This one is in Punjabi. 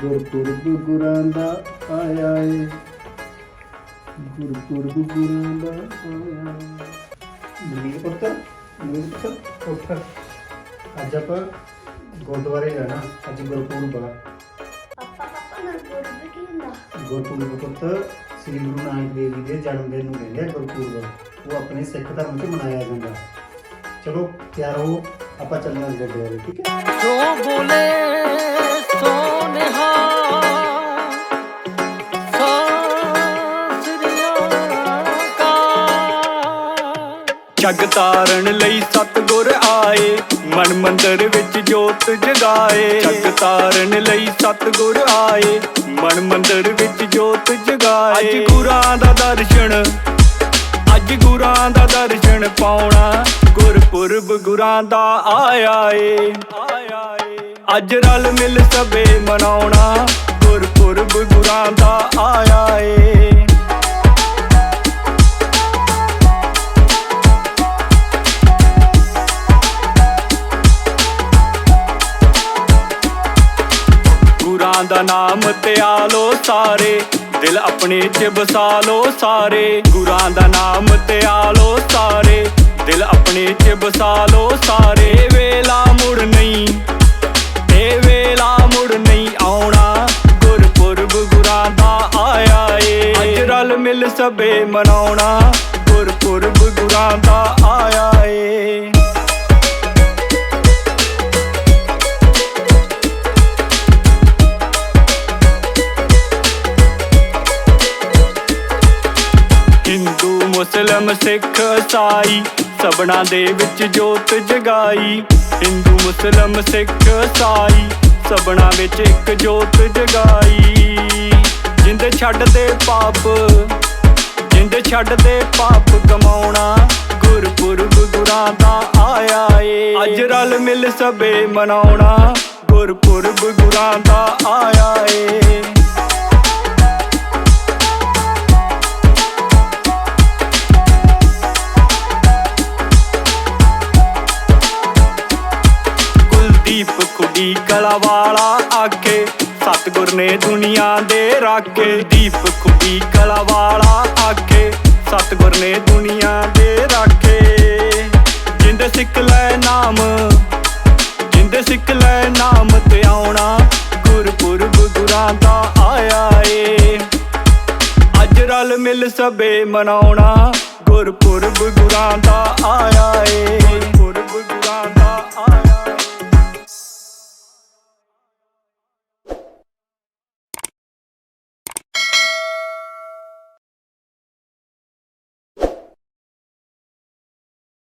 ਗੁਰਪੁਰਬ ਗੁਰਾਂ ਦਾ ਆਇਆ ਏ। ਗੁਰਪੁਰਬ ਗੁਰਾਂ ਦਾ ਆਇਆ ਮਨੀਰ ਪੁੱਤ ਮਨੀਰ ਪੁੱਤ ਉੱਠ ਅੱਜ ਆਪਾਂ ਗੁਰਦੁਆਰੇ ਜਾਣਾ ਅੱਜ ਗੁਰਪੁਰਬ ਆ। ਪਾਪਾ ਪਾਪਾ ਗੁਰਪੁਰਬ ਕੀ ਹੁੰਦਾ? ਗੁਰਪੁਰਬ ਪੁੱਤ ਸ੍ਰੀ ਗੁਰੂ ਨਾਨਕ ਦੇਵ ਜੀ ਦੇ ਜਨਮ ਦਿਨ ਨੂੰ ਕਹਿੰਦੇ ਆ ਗੁਰਪੁਰਬ। ਉਹ ਆਪਣੇ ਸਿੱਖ ਧਰਮ 'ਚ ਮਨਾਇਆ ਜਾਂਦਾ। ਚਲੋ ਤਿਆਰ ਹੋ ਆਪਾਂ ਚੱਲਾਂਗੇ ਗੁਰਦੁਆਰੇ ਠੀਕ ਹੈ? ਜੋ ਬੋਲੇ ਜਗ ਤਾਰਨ ਲਈ ਸਤਗੁਰ ਆਏ। ਮਨ ਮੰਦਰ ਵਿੱਚ ਜੋਤ ਜਗਾਏ। ਜਗ ਤਾਰਨ ਲਈ ਸਤਗੁਰ ਆਏ। ਮਨ ਮੰਦਰ ਵਿੱਚ ਜੋਤ ਜਗਾਏ। ਅੱਜ ਗੁਰਾਂ ਦਾ ਦਰਸ਼ਨ, ਅੱਜ ਗੁਰਾਂ ਦਾ ਦਰਸ਼ਨ ਪਾਉਣਾ। ਗੁਰਪੁਰਬ ਗੁਰਾਂ ਦਾ ਆਇਆ ਏ। ਅੱਜ ਰਲ ਮਿਲ ਸਭੇ ਮਨਾਉਣਾ। ਗੁਰਪੁਰਬ ਗੁਰਾਂ ਦਾ ਆਇਆ ਏ। ਗੁਰਾਂ ਦਾ ਨਾਮ ਧਿਆਲੋ ਸਾਰੇ, ਦਿਲ ਆਪਣੇ ਚ ਵਸਾ ਲੋ ਸਾਰੇ। ਗੁਰਾਂ ਦਾ ਨਾਮ ਧਿਆਲੋ ਸਾਰੇ, ਦਿਲ ਆਪਣੇ ਚ ਵਸਾ ਲੋ ਸਾਰੇ ਵੇਲਾ ਮੁੜ ਨਹੀਂ, ਇਹ ਵੇਲਾ ਮੁੜ ਨਹੀਂ ਆਉਣਾ। ਗੁਰਪੁਰਬ ਗੁਰਾਂ ਦਾ ਆਇਆ ਏ। ਅੱਜ ਰਲ ਮਿਲ ਸਭੇ ਮਨਾਉਣਾ। ਗੁਰਪੁਰਬ ਗੁਰਾਂ ਦਾ ਆਇਆ ਏ। ਮੁਸਲਮ ਸਿੱਖ ਸਾਈ, ਸਭਨਾਂ ਦੇ ਵਿੱਚ ਜੋਤ ਜਗਾਈ। ਹਿੰਦੂ, ਮੁਸਲਮ, ਸਿੱਖ ਸਾਈ, ਸਭਨਾਂ ਵਿੱਚ ਇੱਕ ਜੋਤ ਜਗਾਈ। ਜਿੰਦ ਛੱਡ ਦੇ ਪਾਪ, ਜਿੰਦ ਛੱਡ ਦੇ ਪਾਪ ਕਮਾਉਣਾ, ਗੁਰਪੁਰਬ ਗੁਰਾਂ ਦਾ ਆਇਆ ਏ। ਅੱਜ ਰਲ ਮਿਲ ਸਭੇ ਮਨਾਉਣਾ, ਗੁਰਪੁਰਬ ਗੁਰਾਂ ਦਾ ਆਇਆ ਏ। ਕੁਲਦੀਪ ਕਲਾ ਵਾਲਾ ਆਕੇ ਸਤਗੁਰ ਨੇ ਦੁਨੀਆ ਦੇ ਰਾਖੇ। ਦੀਪ ਖੁੱਡੀ ਕਲਾ ਵਾਲਾ ਆਕੇ ਸਤਗੁਰ ਨੇ ਦੁਨੀਆ ਦੇ ਰਾਖੇ। ਜਿੰਦ ਸਿੱਖ ਲੈ ਨਾਮ, ਜਿੰਦ ਸਿੱਖ ਲੈ ਨਾਮ ਤੇ ਆਉਣਾ, ਗੁਰਪੁਰਬ ਗੁਰਾਂ ਦਾ ਆਇਆ ਏ। ਅੱਜ ਰਲ ਮਿਲ ਸਭੇ ਮਨਾਉਣਾ, ਗੁਰਪੁਰਬ ਗੁਰਾਂ ਦਾ